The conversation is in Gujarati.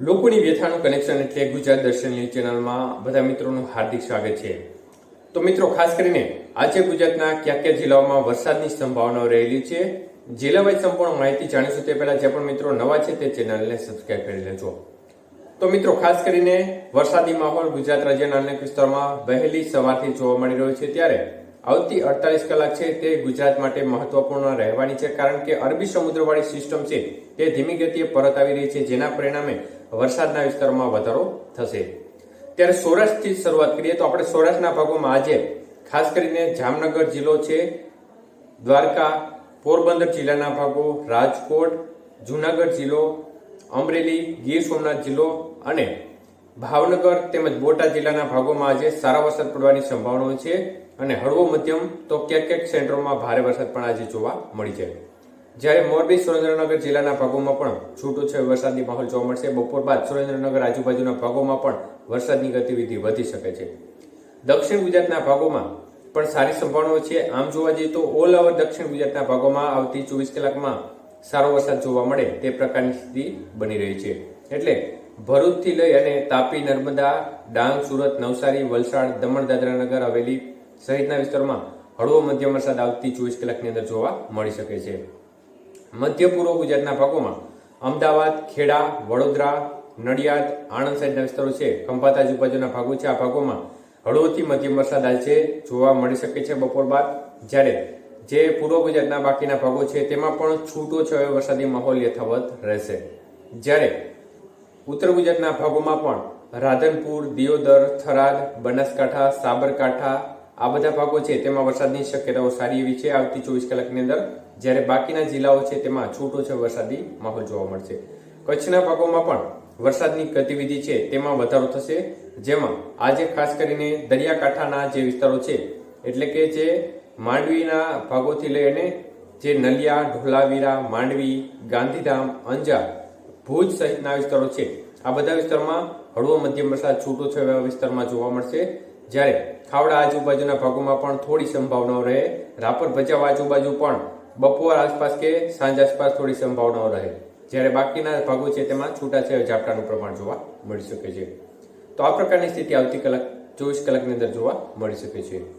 લોકોની વ્યથાનું કનેક્શન એટલે ગુજરાત દર્શનની ચેનલમાં બધા મિત્રોનું હાર્દિક સ્વાગત છે. તો મિત્રો, ખાસ કરીને આજે ગુજરાતના કયા કયા જિલ્લાઓમાં વરસાદની સંભાવનાઓ રહેલી છે જિલ્લા વાઇઝ સંપૂર્ણ માહિતી જાણીશું તે પહેલા જે પણ મિત્રો નવા છે તે ચેનલને સબસ્ક્રાઇબ કરી લેજો. તો મિત્રો, ખાસ કરીને વરસાદી માહોલ ગુજરાત રાજ્યના અનેક વિસ્તારોમાં વહેલી સવારથી જોવા મળી રહ્યો છે ત્યારે આવતી અડતાલીસ કલાક છે તે ગુજરાત માટે મહત્વપૂર્ણ રહેવાની છે, કારણ કે અરબી સમુદ્રવાળી સિસ્ટમ છે તે ધીમી ગતિએ પરત આવી રહી છે, જેના પરિણામે વરસાદના વિસ્તારોમાં વધારો થશે. ત્યારે સૌરાષ્ટ્રથી શરૂઆત કરીએ તો આપણે સૌરાષ્ટ્રના ભાગોમાં આજે ખાસ કરીને જામનગર જિલ્લો છે, દ્વારકા, પોરબંદર જિલ્લાના ભાગો, રાજકોટ, જુનાગઢ જિલ્લો, અમરેલી, ગીર સોમનાથ જિલ્લો અને ભાવનગર તેમજ બોટાદ જિલ્લાના ભાગોમાં આજે સારા વરસાદ પડવાની સંભાવનાઓ છે અને હળવો મધ્યમ તો ક્યાંક ક્યાંક સેન્ટરોમાં ભારે વરસાદ પણ આજે જોવા મળી જાય. જ્યારે મોરબી, સુરેન્દ્રનગર જિલ્લાના ભાગોમાં પણ છૂટો છે વરસાદની માહોલ જોવા મળશે. બપોર બાદ સુરેન્દ્રનગર આજુબાજુના ભાગોમાં પણ વરસાદની ગતિવિધિ વધી શકે છે. દક્ષિણ ગુજરાતના ભાગોમાં પણ સારી સંભાવનાઓ છે. આમ જોવા જઈએ તો ઓલ ઓવર દક્ષિણ ગુજરાતના ભાગોમાં આવતી ચોવીસ કલાકમાં સારો વરસાદ જોવા મળે તે પ્રકારની સ્થિતિ બની રહી છે. એટલે ભરૂચથી લઈ અને તાપી, નર્મદા, ડાંગ, સુરત, નવસારી, વલસાડ, દમણ દાદરા નગર હવેલી સહિતના વિસ્તારોમાં હળવો મધ્યમ વરસાદ આવતી ચોવીસ કલાકની અંદર જોવા મળી શકે છે. મધ્ય પૂર્વ ગુજરાતના ભાગોમાં અમદાવાદ, ખેડા, વડોદરા, નડિયાદ, આણંદ સાઈડના વિસ્તારો છે. ખંભાત આજુબાજુના ભાગો છે. આ ભાગોમાં હળવોથી મધ્યમ વરસાદ આજે જોવા મળી શકે છે બપોર બાદ. જ્યારે જે પૂર્વ ગુજરાતના બાકીના ભાગો છે, તેમાં પણ છૂટો છવાયો વરસાદી માહોલ યથાવત રહેશે. જ્યારે ઉત્તર ગુજરાતના ભાગોમાં પણ રાધનપુર, દિયોદર, થરાદ, બનાસકાંઠા, સાબરકાંઠા આ બધા ભાગો છે. તેમાં વરસાદની શક્યતાઓ સારી એવી છે. આવતી ચોવીસ કલાકની અંદર જ્યારે બાકીના જિલ્લાઓ છે તેમાં છૂટો છે વરસાદી માહોલ જોવા મળશે. કચ્છના ભાગોમાં પણ વરસાદની ગતિવિધિ છે. તેમાં વધારો થશે. જેમાં આજે ખાસ કરીને દરિયાકાંઠાના જે વિસ્તારો છે, એટલે કે જે માંડવીના ભાગોથી લઈ અને જે નલિયા, ઢોલાવીરા, માંડવી, ગાંધીધામ, અંજાર ભુજ સહિતના વિસ્તારો છે. આ બધા વિસ્તારોમાં હળવો મધ્યમ વરસાદ એવા વિસ્તારમાં જોવા મળશે. જ્યારે ખાવડા આજુબાજુના ભાગોમાં પણ થોડી સંભાવનાઓ રહે. રાપર ભચાવ આજુબાજુ પણ બપોર આસપાસ કે સાંજ આસપાસ થોડી સંભાવનાઓ રહે. જ્યારે બાકીના ભાગો છે તેમાં છૂટાછવાયા ઝાપટાનું પ્રમાણ જોવા મળી શકે છે. તો આ પ્રકારની સ્થિતિ આવતી કલાક, ચોવીસ કલાકની અંદર જોવા મળી શકે છે.